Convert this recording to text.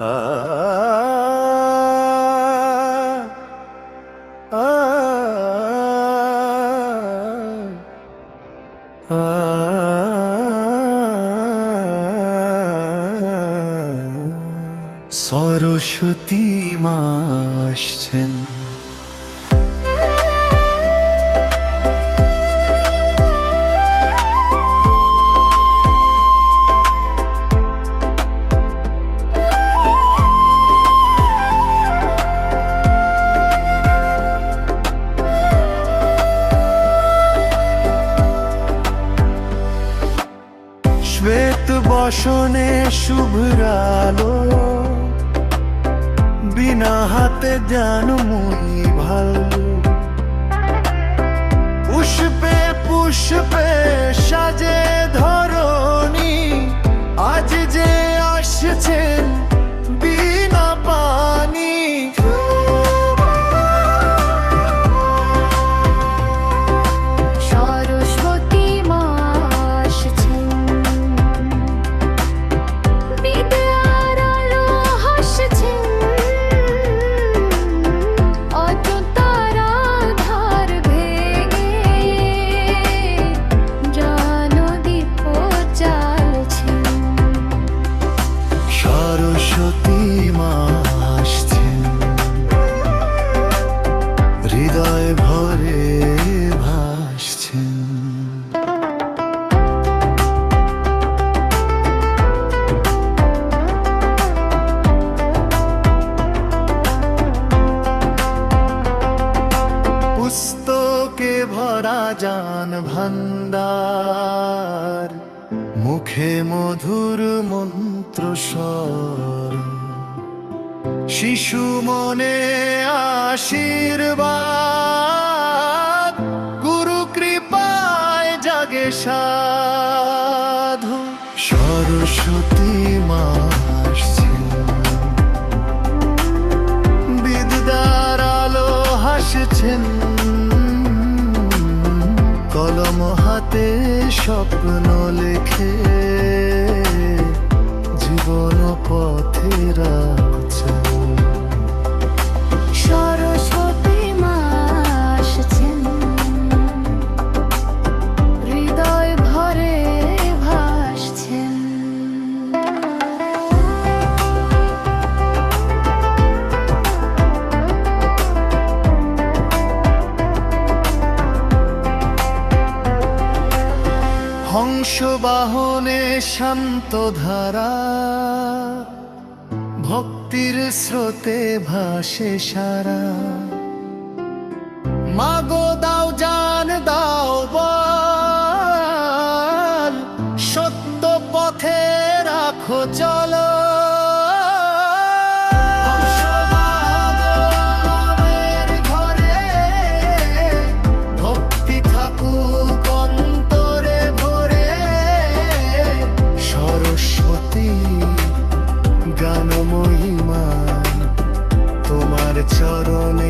সরস্বতী মা আসছেন। বসনে শুভ্রালো। বিনা হাতে যেন মই ভালো। পুষ্পে পুষ্পে সরস্বতী মা হৃদয় ভরে ভাসছেন। পুস্তকে ভরা যান ভান্ডার। মুখে মধুর মন্ত্র স্বর। শিশু মনে আশীর্বাদ গুরু কৃপায় জাগে সাধু। সরস্বতী মা কলম হাতে স্বপ্ন লেখে জীবন পথে হংস বাহনে শান্ত ধারা ভক্তির স্রোতে ভাসে সারা। মাগো চরণে